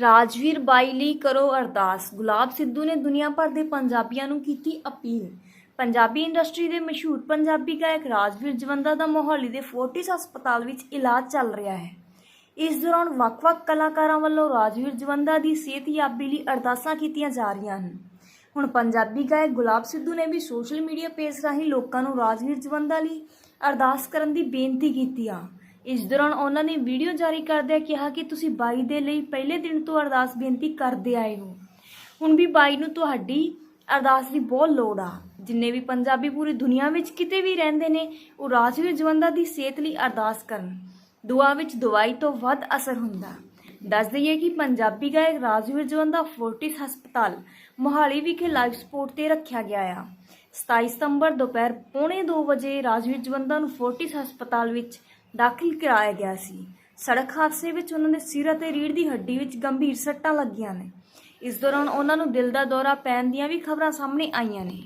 ਰਾਜਵੀਰ ਬਾਈ ਲਈ ਕਰੋ ਅਰਦਾਸ। ਗੁਲਾਬ ਸਿੱਧੂ ਨੇ ਦੁਨੀਆ ਭਰ ਦੇ ਪੰਜਾਬੀਆਂ ਨੂੰ ਕੀਤੀ ਅਪੀਲ। ਪੰਜਾਬੀ ਇੰਡਸਟਰੀ ਦੇ ਮਸ਼ਹੂਰ ਪੰਜਾਬੀ ਗਾਇਕ ਰਾਜਵੀਰ ਜਵੰਦਾ ਦਾ ਮੋਹਾਲੀ ਦੇ ਫੋਰਟਿਸ ਹਸਪਤਾਲ ਵਿੱਚ ਇਲਾਜ ਚੱਲ ਰਿਹਾ ਹੈ। ਇਸ ਦੌਰਾਨ ਵੱਖ-ਵੱਖ ਕਲਾਕਾਰਾਂ ਵੱਲੋਂ ਰਾਜਵੀਰ ਜਵੰਦਾ ਦੀ ਸਿਹਤਯਾਬੀ ਲਈ ਅਰਦਾਸਾਂ ਕੀਤੀਆਂ ਜਾ ਰਹੀਆਂ ਹਨ। ਹੁਣ ਪੰਜਾਬੀ ਗਾਇਕ ਗੁਲਾਬ ਸਿੱਧੂ ਨੇ ਵੀ ਸੋਸ਼ਲ ਮੀਡੀਆ ਪੇਜ ਰਾਹੀਂ ਲੋਕਾਂ ਨੂੰ ਰਾਜਵੀਰ ਜਵੰਦਾ ਲਈ ਅਰਦਾਸ ਕਰਨ ਦੀ ਬੇਨਤੀ ਕੀਤੀ ਆ। ਇਸ ਦੌਰਾਨ ਉਹਨਾਂ ਨੇ ਵੀਡੀਓ ਜਾਰੀ ਕਰਦਿਆਂ ਕਿਹਾ ਕਿ ਤੁਸੀਂ ਬਾਈ ਦੇ ਲਈ ਪਹਿਲੇ ਦਿਨ ਤੋਂ ਅਰਦਾਸ ਬੇਨਤੀ ਕਰਦੇ ਆਏ ਹੋ। ਹੁਣ ਵੀ ਬਾਈ ਨੂੰ ਤੁਹਾਡੀ ਅਰਦਾਸ ਦੀ ਬਹੁਤ ਲੋੜ ਆ। ਜਿੰਨੇ ਵੀ ਪੰਜਾਬੀ ਪੂਰੀ ਦੁਨੀਆ ਵਿੱਚ ਕਿਤੇ ਵੀ ਰਹਿੰਦੇ ਨੇ, ਉਹ ਰਾਜਵੀਰ ਜਵੰਦਾ ਦੀ ਸਿਹਤ ਲਈ ਅਰਦਾਸ ਕਰਨ। ਦੁਆ ਵਿੱਚ ਦਵਾਈ ਤੋਂ ਵੱਧ ਅਸਰ ਹੁੰਦਾ। ਦੱਸ ਦਈਏ ਕਿ ਪੰਜਾਬੀ ਗਾਇਕ ਰਾਜਵੀਰ ਜਵੰਦਾ ਫੋਰਟਿਸ ਹਸਪਤਾਲ, ਮੋਹਾਲੀ ਵਿਖੇ ਲਾਈਵ ਸਪੋਰਟ ਤੇ ਰੱਖਿਆ ਗਿਆ ਆ। 27 ਸਤੰਬਰ ਦੁਪਹਿਰ ਪੌਣੇ 2 ਵਜੇ ਰਾਜਵੀਰ ਜਵੰਦਾ ਨੂੰ ਫੋਰਟਿਸ ਹਸਪਤਾਲ ਵਿੱਚ ਦਾਖਲ ਕਰਾਇਆ ਗਿਆ ਸੀ। ਸੜਕ ਹਾਦਸੇ ਵਿੱਚ ਉਹਨਾਂ ਦੇ ਸਿਰ ਅਤੇ ਰੀੜ੍ਹ ਦੀ ਹੱਡੀ ਵਿੱਚ ਗੰਭੀਰ ਸੱਟਾਂ ਲੱਗੀਆਂ ਨੇ। ਇਸ ਦੌਰਾਨ ਉਹਨਾਂ ਨੂੰ ਦਿਲ ਦਾ ਦੌਰਾ ਪੈਣ ਦੀਆਂ ਵੀ ਖਬਰਾਂ ਸਾਹਮਣੇ ਆਈਆਂ ਨੇ।